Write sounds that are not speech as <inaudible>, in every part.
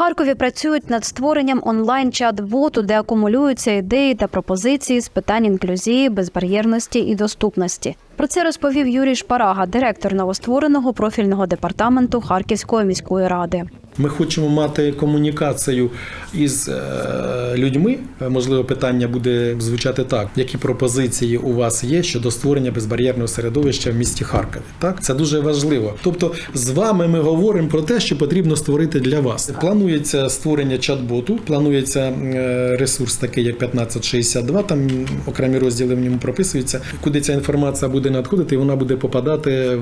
Харкові працюють над створенням онлайн-чат-боту, де акумулюються ідеї та пропозиції з питань інклюзії, безбар'єрності і доступності. Про це розповів Юрій Шпарага, директор новоствореного профільного департаменту Харківської міської ради. Ми хочемо мати комунікацію із е, людьми. Можливо, питання буде звучати так: які пропозиції у вас є щодо створення безбар'єрного середовища в місті Харкові? Так, це дуже важливо. Тобто, з вами ми говоримо про те, що потрібно створити для вас. Планується створення чат-боту, планується е, ресурс такий, як 1562. Там окремі розділи в ньому прописуються, куди ця інформація буде надходити, і вона буде попадати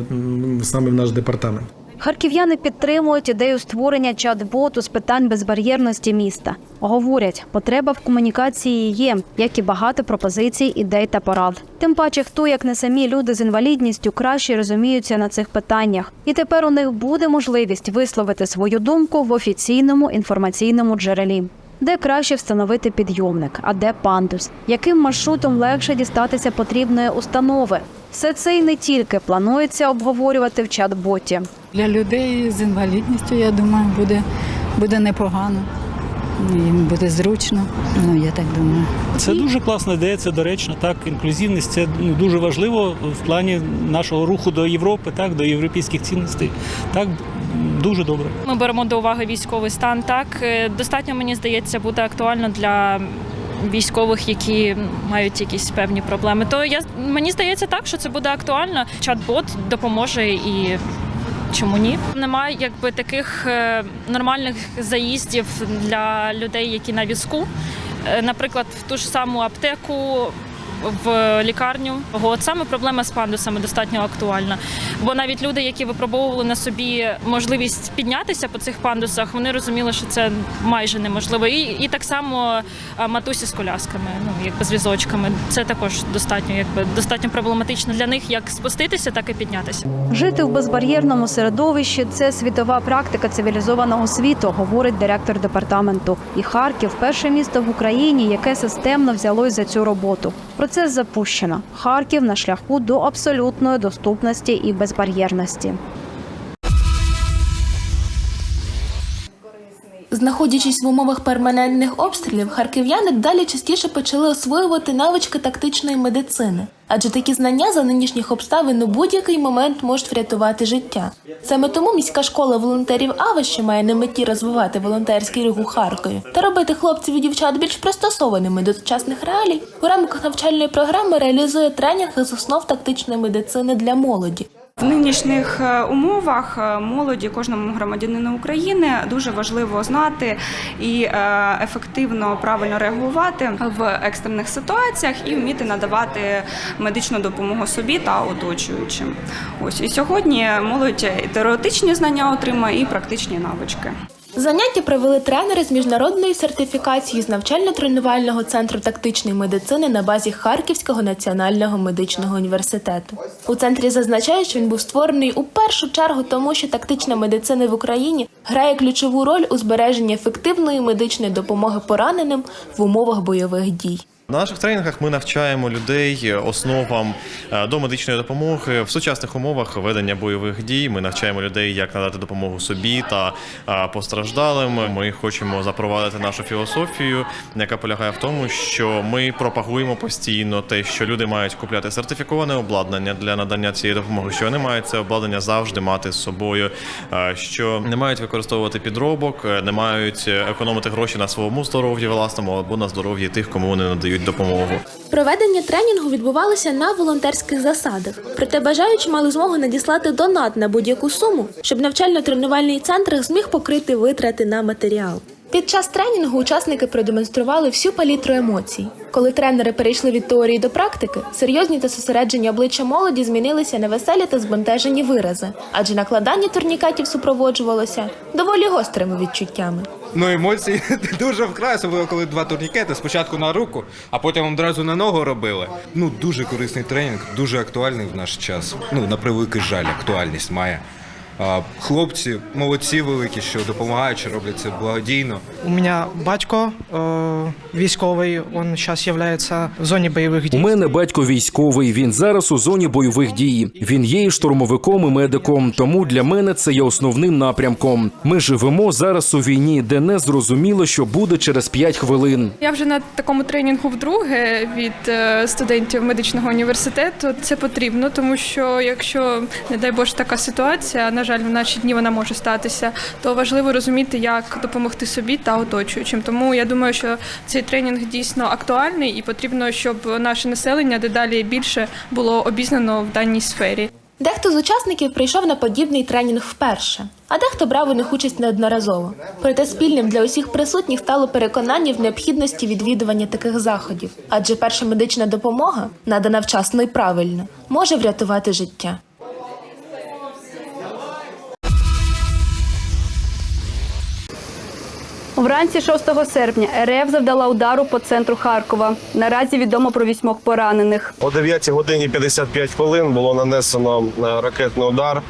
саме в наш департамент. Харків'яни підтримують ідею створення чат-боту з питань безбар'єрності міста. Говорять, потреба в комунікації є, як і багато пропозицій, ідей та порад. Тим паче, хто як не самі люди з інвалідністю краще розуміються на цих питаннях, і тепер у них буде можливість висловити свою думку в офіційному інформаційному джерелі. Де краще встановити підйомник, а де пандус, яким маршрутом легше дістатися потрібної установи. Все це й не тільки планується обговорювати в чат-боті. Для людей з інвалідністю, я думаю, буде, буде непогано. Їм буде зручно. Ну, я так думаю. Це дуже класна ідея, це доречно. Так, інклюзивність це ну, дуже важливо в плані нашого руху до Європи, так, до європейських цінностей. Так, дуже добре. Ми беремо до уваги військовий стан. Так Е, достатньо мені здається буде актуально для військових, які мають якісь певні проблеми. То я мені здається так, що це буде актуально. Чат-бот допоможе і. Чому ні? Немає якби таких е, нормальних заїздів для людей, які на візку. Е, Наприклад, в ту ж саму аптеку, в лікарню. От саме проблема з пандусами достатньо актуальна. Бо навіть люди, які випробовували на собі можливість піднятися по цих пандусах, вони розуміли, що це майже неможливо. І, і так само матусі з колясками, ну якби з візочками. Це також достатньо, якби достатньо проблематично для них як спуститися, так і піднятися. Жити в безбар'єрному середовищі це світова практика цивілізованого світу, говорить директор департаменту. І Харків перше місто в Україні, яке системно взялось за цю роботу. Процес запущено. Харків на шляху до абсолютної доступності і безбар'єрності. Знаходячись в умовах перманентних обстрілів, харків'яни далі частіше почали освоювати навички тактичної медицини, адже такі знання за нинішніх обставин у будь-який момент можуть врятувати життя. Саме тому міська школа волонтерів АВА, що має на меті розвивати волонтерський рух у Харкові та робити хлопців і дівчат більш пристосованими до сучасних реалій, у рамках навчальної програми реалізує тренінги з основ тактичної медицини для молоді. В нинішніх е, умовах е, молоді кожному громадянину України дуже важливо знати і е, ефективно правильно реагувати в екстрених ситуаціях і вміти надавати медичну допомогу собі та оточуючим. Ось і сьогодні молодь теоретичні знання отримає і практичні навички. Заняття провели тренери з міжнародної сертифікації з навчально-тренувального центру тактичної медицини на базі Харківського національного медичного університету. У центрі зазначають, що він був створений у першу чергу тому, що тактична медицина в Україні грає ключову роль у збереженні ефективної медичної допомоги пораненим в умовах бойових дій. На наших тренінгах ми навчаємо людей основам е, до медичної допомоги в сучасних умовах ведення бойових дій. Ми навчаємо людей, як надати допомогу собі та е, постраждалим. Ми хочемо запровадити нашу філософію, яка полягає в тому, що ми пропагуємо постійно те, що люди мають купляти сертифіковане обладнання для надання цієї допомоги, що вони мають це обладнання завжди мати з собою, е, що не мають використовувати підробок, е, не мають економити гроші на своєму здоров'ї власному або на здоров'ї тих, кому вони надають допомогу. Проведення тренінгу відбувалося на волонтерських засадах. Проте бажаючі мали змогу надіслати донат на будь-яку суму, щоб навчально-тренувальний центр зміг покрити витрати на матеріал. Під час тренінгу учасники продемонстрували всю палітру емоцій. Коли тренери перейшли від теорії до практики, серйозні та зосереджені обличчя молоді змінилися на веселі та збентежені вирази, адже накладання турнікетів супроводжувалося доволі гострими відчуттями. Ну, емоції <laughs> дуже вкрай, особливо коли два турнікети. Спочатку на руку, а потім одразу на ногу робили. Ну, дуже корисний тренінг, дуже актуальний в наш час. Ну, на превеликий жаль, актуальність має. А, Хлопці молодці великі, що допомагають, що роблять це благодійно. У меня батько э, військовий, он сейчас является в зоні бойових У мене батько військовий. Він зараз у зоні бойових дій. Він є і штурмовиком, і медиком. Тому для мене це є основним напрямком. Ми живемо зараз у війні, де не зрозуміло, що буде через 5 хвилин. Я вже на такому тренінгу вдруге від е, студентів медичного університету. Це потрібно, тому що якщо, не дай Боже, така ситуація, на жаль, в наші дні вона може статися, то важливо розуміти, як допомогти собі та оточуючим. Тому я думаю, що цей тренінг дійсно актуальний і потрібно, щоб наше населення дедалі більше було обізнано в даній сфері. Дехто з учасників прийшов на подібний тренінг вперше, а дехто брав у них участь неодноразово. Проте спільним для усіх присутніх стало переконання в необхідності відвідування таких заходів, адже перша медична допомога, надана вчасно і правильно, може врятувати життя. Вранці 6 серпня РФ завдала удару по центру Харкова. Наразі відомо про вісьмох поранених. О 9 годині 55 хвилин було нанесено е, ракетний удар.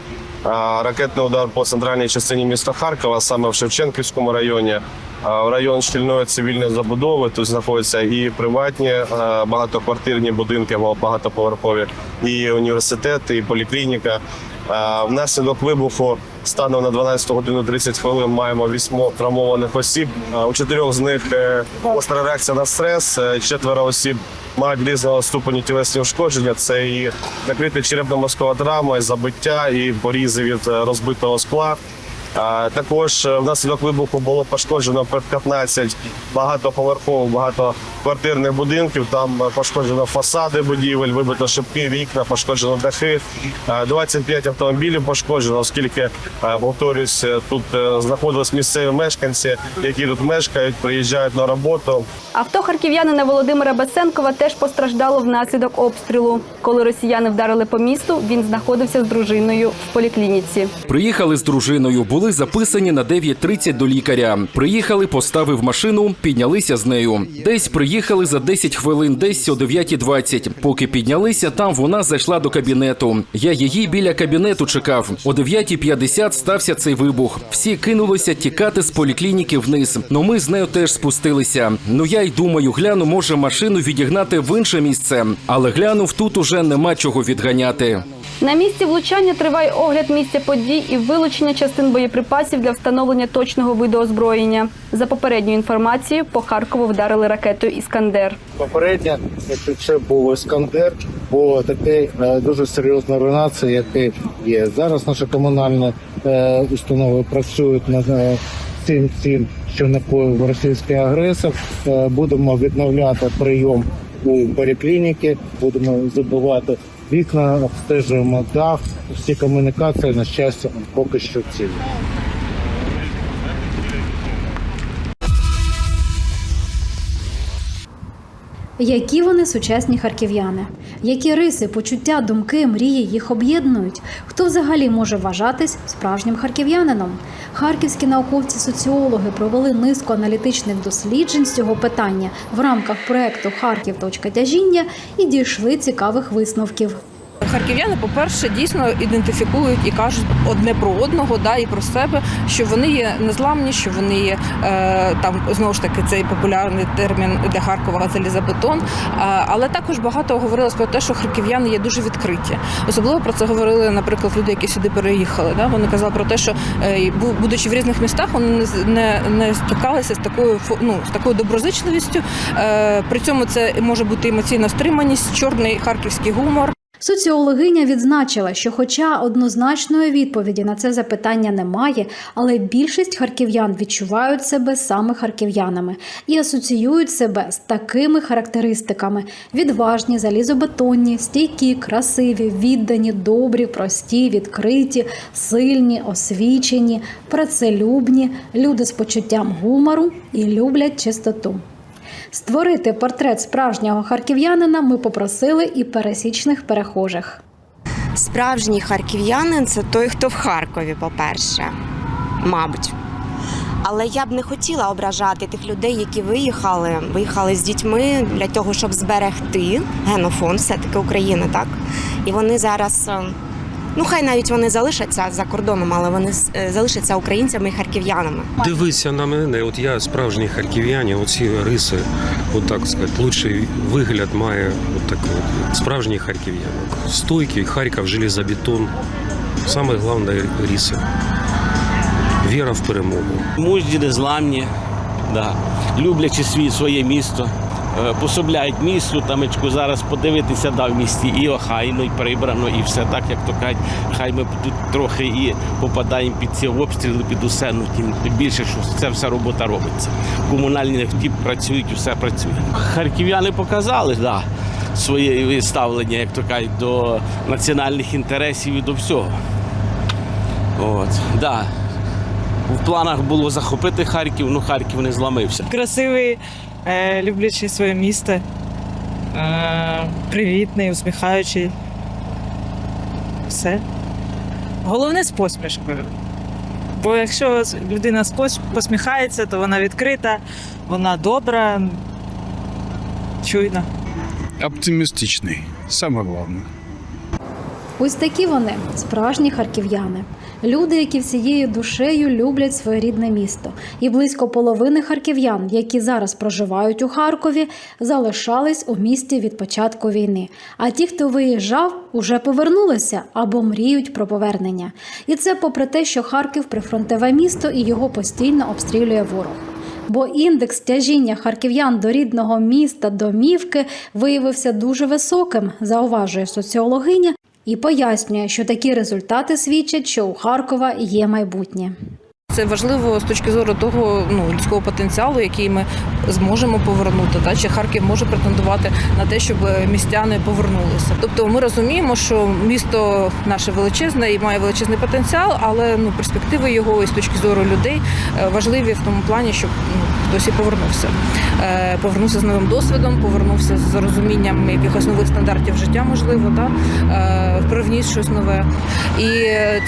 Ракетний удар по центральній частині міста Харкова, саме в Шевченківському районі. В район щільної цивільної забудови тут знаходяться і приватні е, багатоквартирні будинки, багатоповерхові, і університет, і поліклініка. Внаслідок вибуху станом на 12 годину 30 хвилин маємо вісьмо травмованих осіб. У чотирьох з них е, гостра реакція на стрес, е, четверо осіб мають різного ступеню тілесні ушкодження. Це і накрита черепно-мозкова травма, і забиття, і порізи від е, розбитого скла. Також е, внаслідок вибуху було пошкоджено 15 багатоповерхових, багатоквартирних будинків. Там е, пошкоджено фасади будівель, вибито шибки, вікна, пошкоджено дахи. Е, 25 автомобілів пошкоджено, оскільки, е, повторюсь, е, тут е, знаходились місцеві мешканці, які тут мешкають, приїжджають на роботу. Авто харків'янина Володимира Бесенкова теж постраждало внаслідок обстрілу. Коли росіяни вдарили по місту, він знаходився з дружиною в поліклініці. Приїхали з дружиною, були записані на 9.30 до лікаря. Приїхали, поставив машину, піднялися з нею. Десь приїхали за 10 хвилин, десь о 9.20. Поки піднялися, там вона зайшла до кабінету. Я її біля кабінету чекав. О 9.50 стався цей вибух. Всі кинулися тікати з поліклініки вниз. Ну ми з нею теж спустилися. Ну я й думаю, гляну, може машину відігнати в інше місце. Але глянув, тут уже нема чого відганяти. На місці влучання триває огляд місця подій і вилучення частин боєприпасів для встановлення точного виду озброєння. За попередньою інформацією, по Харкову вдарили ракетою Іскандер. Попередньо, якщо це був Іскандер, бо таке дуже серйозна руйнація, яка є. Зараз наші комунальні е, установи працюють над е, цим цим, що накоїв російський агресор. Е, будемо відновляти прийом у поліклініки, будемо забивати вікна, обстежуємо дах. Всі комунікації на щастя поки що цілі. Які вони сучасні харків'яни? Які риси, почуття, думки, мрії їх об'єднують? Хто взагалі може вважатись справжнім харків'янином? Харківські науковці-соціологи провели низку аналітичних досліджень з цього питання в рамках проекту Харків. точка тяжіння і дійшли цікавих висновків. Харків'яни, по-перше, дійсно ідентифікують і кажуть одне про одного, да, і про себе, що вони є незламні, що вони є е, там знову ж таки цей популярний термін для Харкова залізобетон. Е, але також багато говорилось про те, що харків'яни є дуже відкриті. Особливо про це говорили, наприклад, люди, які сюди переїхали. Да? Вони казали про те, що е, будучи в різних містах, вони не не, стикалися з такою ну, з такою доброзичливістю. Е, при цьому це може бути емоційна стриманість, чорний харківський гумор. Соціологиня відзначила, що, хоча однозначної відповіді на це запитання немає, але більшість харків'ян відчувають себе саме харків'янами і асоціюють себе з такими характеристиками: відважні, залізобетонні, стійкі, красиві, віддані, добрі, прості, відкриті, сильні, освічені, працелюбні, люди з почуттям гумору і люблять чистоту. Створити портрет справжнього харків'янина ми попросили і пересічних перехожих. Справжній харків'янин це той, хто в Харкові, по-перше, мабуть. Але я б не хотіла ображати тих людей, які виїхали, виїхали з дітьми для того, щоб зберегти генофонд, все-таки України, так? І вони зараз е, Ну хай навіть вони залишаться за кордоном, але вони е, залишаться українцями і харків'янами. Дивися на мене, от я справжній харків'янин, оці риси, от так сказати, лучший вигляд має от так от, справжній харків'янок. Стойкий, Харків, железобетон. Саме головне риси. Віра в перемогу. Мужді незламні, да. люблячи свій, своє місто, пособляють місту, тамечку зараз подивитися да, в місті і охайно, і прибрано, і все так, як то кажуть. Хай ми тут трохи і попадаємо під ці обстріли, під усе, ну тим більше, що це вся робота робиться. Комунальні ті працюють, все працює. Харків'яни показали, да, своє ставлення, як то кажуть, до національних інтересів і до всього. От, да. В планах було захопити Харків, але Харків не зламився. Красивий, е, люблячий своє місто, е, привітний, усміхаючий. Все. Головне з посмішкою. Бо якщо людина посміхається, то вона відкрита, вона добра, чуйна. Оптимістичний, саме головне. Ось такі вони справжні харків'яни. Люди, які всією душею люблять своє рідне місто. І близько половини харків'ян, які зараз проживають у Харкові, залишались у місті від початку війни. А ті, хто виїжджав, уже повернулися або мріють про повернення. І це попри те, що Харків прифронтове місто і його постійно обстрілює ворог. Бо індекс тяжіння харків'ян до рідного міста домівки виявився дуже високим, зауважує соціологиня, і пояснює, що такі результати свідчать, що у Харкова є майбутнє. Це важливо з точки зору того ну, людського потенціалу, який ми зможемо повернути. Та чи Харків може претендувати на те, щоб містяни повернулися. Тобто ми розуміємо, що місто наше величезне і має величезний потенціал, але ну перспективи його і з точки зору людей е, важливі в тому плані, щоб ну, хтось і повернувся. Е, Повернувся з новим досвідом, повернувся з розумінням якихось нових стандартів життя, можливо, та е, привніс щось нове. І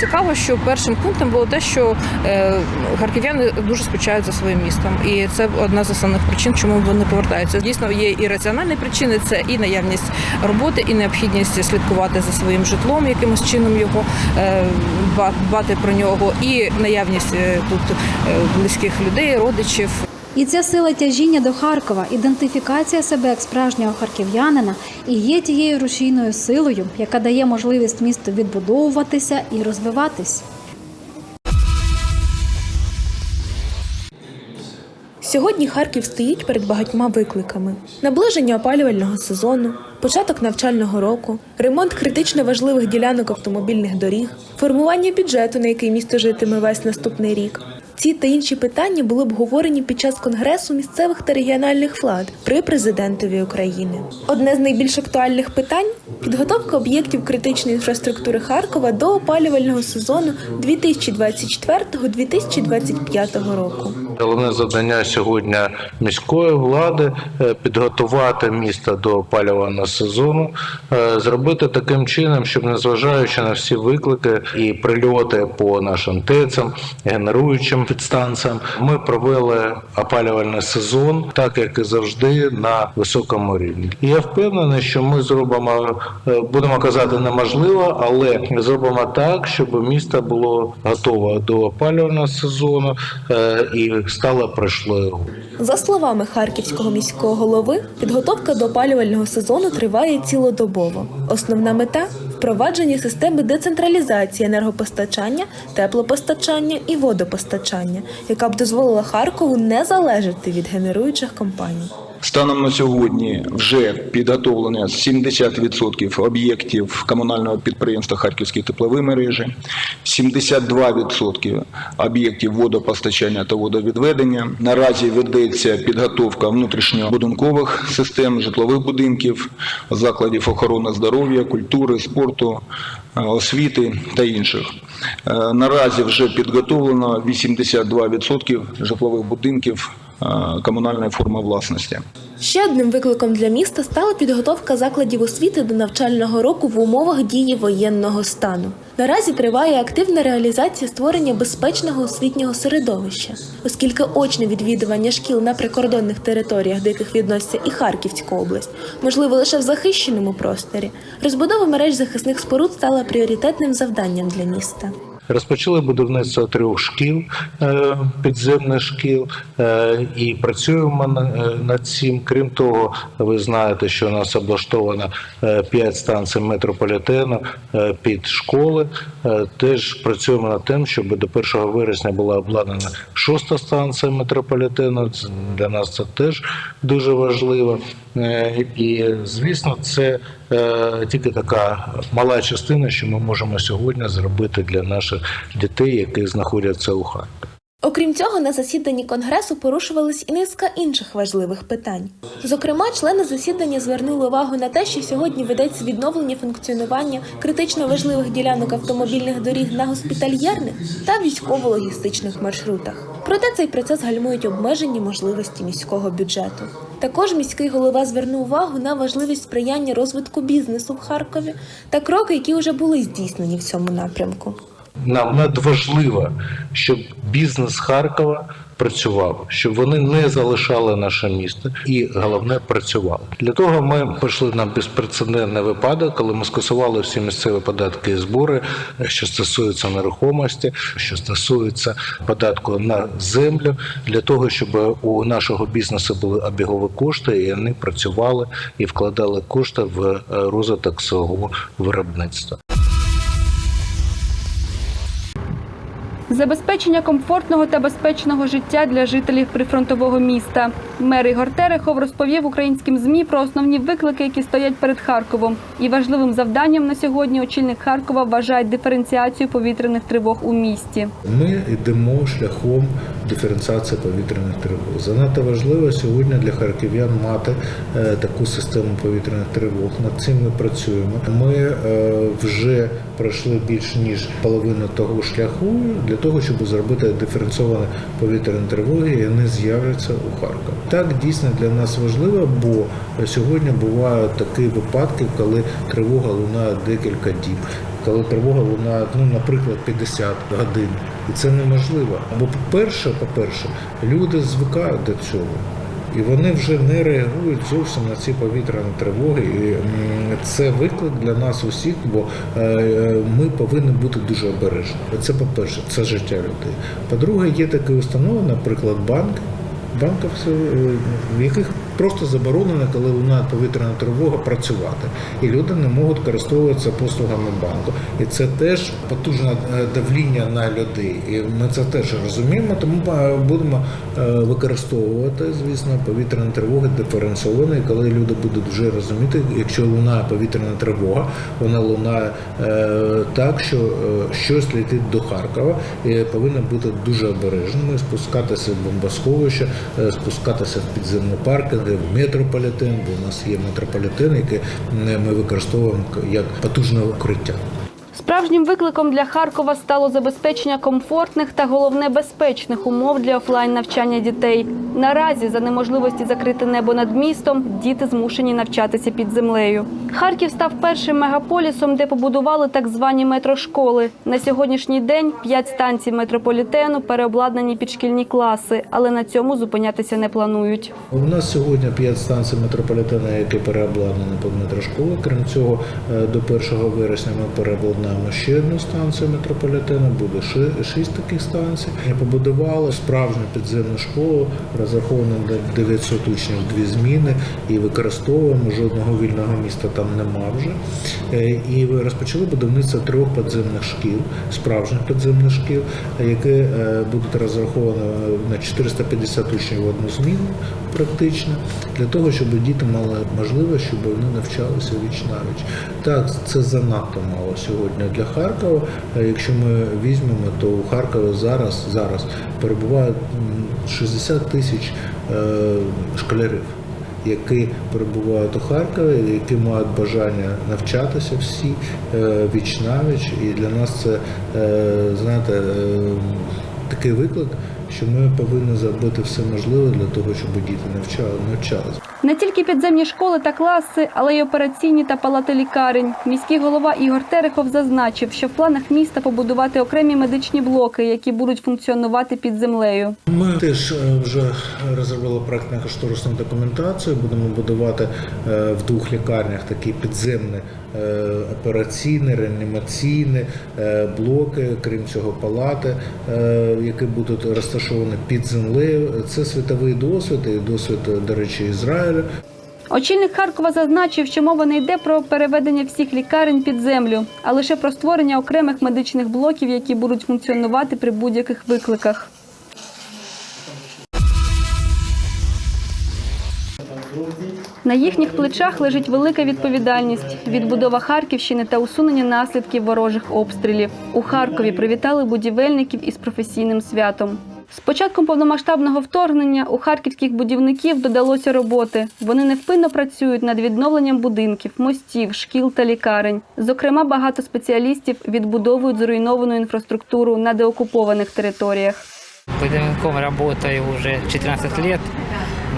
цікаво, що першим пунктом було те, що е, харків'яни дуже скучають за своїм містом, і це одна з основних причин, чому вони повертаються. Дійсно, є і раціональні причини, це і наявність роботи, і необхідність слідкувати за своїм житлом, якимось чином його дбати про нього, і наявність тут близьких людей, родичів. І ця сила тяжіння до Харкова, ідентифікація себе як справжнього харків'янина і є тією рушійною силою, яка дає можливість місту відбудовуватися і розвиватись. Сьогодні Харків стоїть перед багатьма викликами: наближення опалювального сезону, початок навчального року, ремонт критично важливих ділянок автомобільних доріг, формування бюджету, на який місто житиме весь наступний рік. Ці та інші питання були обговорені під час конгресу місцевих та регіональних влад при президентові України. Одне з найбільш актуальних питань підготовка об'єктів критичної інфраструктури Харкова до опалювального сезону 2024-2025 року. Головне завдання сьогодні міської влади е, підготувати місто до опалювального сезону, е, зробити таким чином, щоб незважаючи на всі виклики і прильоти по нашим ТЕЦам, генеруючим підстанціям, ми провели опалювальний сезон, так як і завжди, на високому рівні. І я впевнений, що ми зробимо, е, будемо казати неможливо, але зробимо так, щоб місто було готове до опалювального сезону і стало пройшлою. За словами харківського міського голови, підготовка до опалювального сезону триває цілодобово. Основна мета впровадження системи децентралізації енергопостачання, теплопостачання і водопостачання, яка б дозволила Харкову не залежати від генеруючих компаній. Станом на сьогодні вже підготовлено 70% об'єктів комунального підприємства Харківські теплові мережі, 72% об'єктів водопостачання та водовідведення. Наразі ведеться підготовка внутрішньобудинкових систем, житлових будинків, закладів охорони здоров'я, культури, спорту, е, освіти та інших. Е, Наразі вже підготовлено 82% житлових будинків комунальної форми власності. Ще одним викликом для міста стала підготовка закладів освіти до навчального року в умовах дії воєнного стану. Наразі триває активна реалізація створення безпечного освітнього середовища, оскільки очне відвідування шкіл на прикордонних територіях, до яких відноситься і Харківська область, можливо лише в захищеному просторі. Розбудова мереж захисних споруд стала пріоритетним завданням для міста. Розпочали будівництво трьох шкіл, е, підземних шкіл, е, і працюємо е, над цим. Крім того, ви знаєте, що у нас облаштовано 5 станцій метрополітену під школи. Теж працюємо над тим, щоб до 1 вересня була обладнана шоста станція метрополітену. Для нас це теж дуже важливо. І, звісно, це тільки така мала частина, що ми можемо сьогодні зробити для наших дітей, які знаходяться у Харкові. Окрім цього, на засіданні конгресу порушувались і низка інших важливих питань. Зокрема, члени засідання звернули увагу на те, що сьогодні ведеться відновлення функціонування критично важливих ділянок автомобільних доріг на госпітальєрних та військово-логістичних маршрутах. Проте цей процес гальмують обмежені можливості міського бюджету. Також міський голова звернув увагу на важливість сприяння розвитку бізнесу в Харкові та кроки, які вже були здійснені в цьому напрямку. Нам надважливо, щоб бізнес Харкова працював, щоб вони не залишали наше місто і головне працювали. Для того ми пішли на безпрецедентний випадок, коли ми скасували всі місцеві податки і збори, що стосуються нерухомості, що стосується податку на землю, для того, щоб у нашого бізнесу були обігові кошти, і вони працювали і вкладали кошти в е, розвиток свого виробництва. Забезпечення комфортного та безпечного життя для жителів прифронтового міста. Мер Ігор Терехов розповів українським змі про основні виклики, які стоять перед Харковом. І важливим завданням на сьогодні очільник Харкова вважає диференціацію повітряних тривог у місті. Ми йдемо шляхом диференціації повітряних тривог. Занадто важливо сьогодні для харків'ян мати е, таку систему повітряних тривог. Над цим ми працюємо. Ми е, вже пройшли більш ніж половину того шляху для того, щоб зробити диференційовані повітряні тривоги, і вони з'являться у Харкові. Так дійсно для нас важливо, бо сьогодні бувають такі випадки, коли тривога лунає декілька діб коли тривога лунає, ну, наприклад, 50 годин. І це неможливо. Бо, по-перше, по-перше, люди звикають до цього. І вони вже не реагують зовсім на ці повітряні тривоги. І це виклик для нас усіх, бо е, е, ми повинні бути дуже обережні. Це по-перше, це життя людей. По-друге, є такі установи, наприклад, банк, банківці, все, в яких просто заборонено, коли лунає повітряна тривога, працювати. І люди не можуть користуватися послугами банку. І це теж потужне е, давління на людей. І ми це теж розуміємо, тому е, будемо е, використовувати, звісно, повітряні тривоги диференційовані, коли люди будуть вже розуміти, якщо лунає повітряна тривога, вона лунає так, що щось летить до Харкова, і повинно бути дуже обережними, спускатися в бомбосховище, спускатися в підземні паркінги, в метрополітен, бо у нас є метрополітен, який е, ми використовуємо як потужне укриття. Справжнім викликом для Харкова стало забезпечення комфортних та головне безпечних умов для офлайн навчання дітей. Наразі за неможливості закрити небо над містом діти змушені навчатися під землею. Харків став першим мегаполісом, де побудували так звані метрошколи. На сьогоднішній день п'ять станцій метрополітену переобладнані під шкільні класи, але на цьому зупинятися не планують. У нас сьогодні 5 станцій метрополітену, які переобладнані під метрошколи. Крім цього, е, до 1 вересня ми переобладнаємо ще одну станцію метрополітену, буде шість таких станцій. Побудували справжню підземну школу, розраховану на 900 учнів дві зміни і використовуємо. Жодного вільного міста там нема вже. Е, І розпочали будівництво трьох підземних шкіл, справжніх підземних шкіл, які е, будуть розраховані на 450 учнів в одну зміну практично, для того, щоб діти мали можливість, щоб вони навчалися віч на віч. Так, це занадто мало сьогодні для Харкова. Е, Якщо ми візьмемо, то у Харкові зараз, зараз перебуває 60 тисяч е, школярів. Які перебувають у Харкові, які мають бажання навчатися всі е, віч навіч, і для нас це знаєте такий виклик, що ми повинні зробити все можливе для того, щоб діти навчали навчалися. Не тільки підземні школи та класи, але й операційні та палати лікарень. Міський голова Ігор Терехов зазначив, що в планах міста побудувати окремі медичні блоки, які будуть функціонувати під землею. Ми теж е, вже розробили проектно-кошторисну документацію. Будемо будувати е, в двох лікарнях такі підземні е, операційні, реанімаційні е, блоки, крім цього, палати, е, які будуть розташовані під землею. Це світовий досвід і досвід, до речі, Ізраїлю. Очільник Харкова зазначив, що мова не йде про переведення всіх лікарень під землю, а лише про створення окремих медичних блоків, які будуть функціонувати при будь-яких викликах. На їхніх плечах лежить велика відповідальність відбудова Харківщини та усунення наслідків ворожих обстрілів. У Харкові привітали будівельників із професійним святом. З початком повномасштабного вторгнення у харківських будівників додалося роботи. Вони невпинно працюють над відновленням будинків, мостів, шкіл та лікарень. Зокрема, багато спеціалістів відбудовують зруйновану інфраструктуру на деокупованих територіях. Будинком работаю уже 14 лет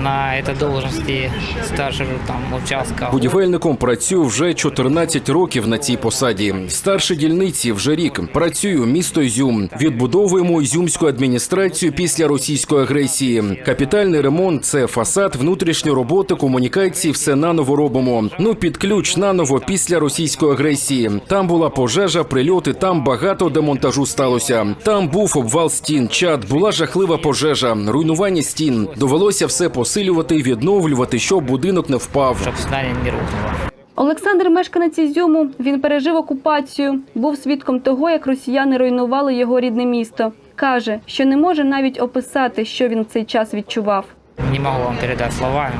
на этой должности старшего там участка. Будівельником працюю вже 14 років на цій посаді. Старший дільниці вже рік. Працюю місто Ізюм. Відбудовуємо ізюмську адміністрацію після російської агресії. Капітальний ремонт це фасад, внутрішні роботи, комунікації. Все наново робимо. Ну під ключ наново після російської агресії. Там була пожежа, прильоти. Там багато демонтажу сталося. Там був обвал стін. Чад була жахлива пожежа, руйнування стін. Довелося все посилювати і відновлювати, щоб будинок не впав. Щоб здання не рухнуло. Олександр мешканець Ізюму. Він пережив окупацію, був свідком того, як росіяни руйнували його рідне місто. Каже, що не може навіть описати, що він в цей час відчував. Не могу вам передать словами.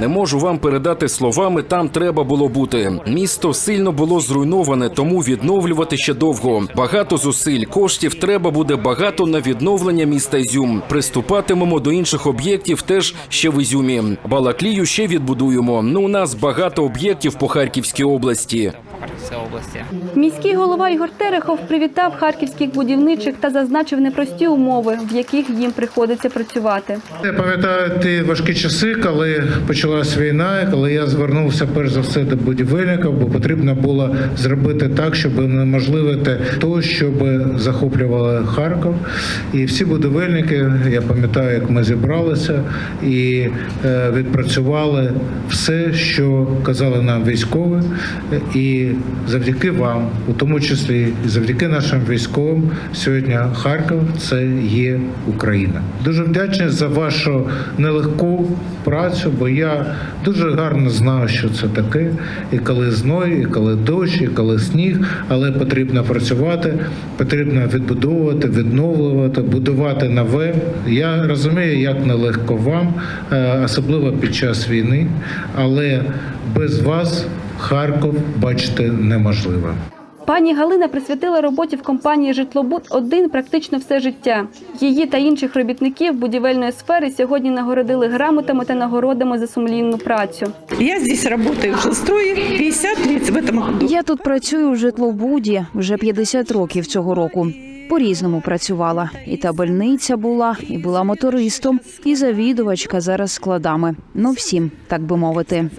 Не можу вам передати словами. Там треба було бути. Місто сильно було зруйноване, тому відновлювати ще довго. Багато зусиль, коштів треба буде багато на відновлення міста Ізюм. Приступатимемо до інших об'єктів теж ще в Ізюмі. Балаклію ще відбудуємо. Ну у нас багато об'єктів по Харківській області. Харківської області. Міський голова Ігор Терехов привітав харківських будівничих та зазначив непрості умови, в яких їм приходиться працювати. Я пам'ятаю ті важкі часи, коли почалась війна, коли я звернувся перш за все до будівельників, бо потрібно було зробити так, щоб унеможливити то, щоб захоплювали Харків. І всі будівельники, я пам'ятаю, як ми зібралися і е, відпрацювали все, що казали нам військові, і завдяки вам, у тому числі і завдяки нашим військовим, сьогодні Харків це є Україна. Дуже вдячний за вашу нелегку працю, бо я дуже гарно знаю, що це таке, і коли зной, і коли дощ, і коли сніг, але потрібно працювати, потрібно відбудовувати, відновлювати, будувати нове. Я розумію, як нелегко вам, е, особливо під час війни, але без вас Харків бачити неможливо. Пані Галина присвятила роботі в компанії Житлобуд один практично все життя. Її та інших робітників будівельної сфери сьогодні нагородили грамотами та нагородами за сумлінну працю. Я здесь работаю в жилстрое 50 лет в этом году. Я тут працюю в житлобуді вже 50 років цього року. По-різному працювала. І табельниця була, і була мотористом, і завідувачка зараз складами. Ну всім, так би мовити.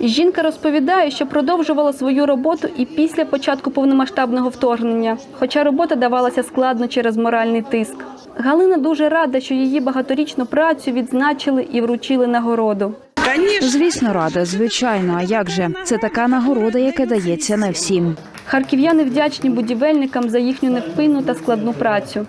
Жінка розповідає, що продовжувала свою роботу і після початку повномасштабного вторгнення, хоча робота давалася складно через моральний тиск. Галина дуже рада, що її багаторічну працю відзначили і вручили нагороду. Звісно, рада, звичайно. А як же? Це така нагорода, яка дається не всім. Харків'яни вдячні будівельникам за їхню невпинну та складну працю.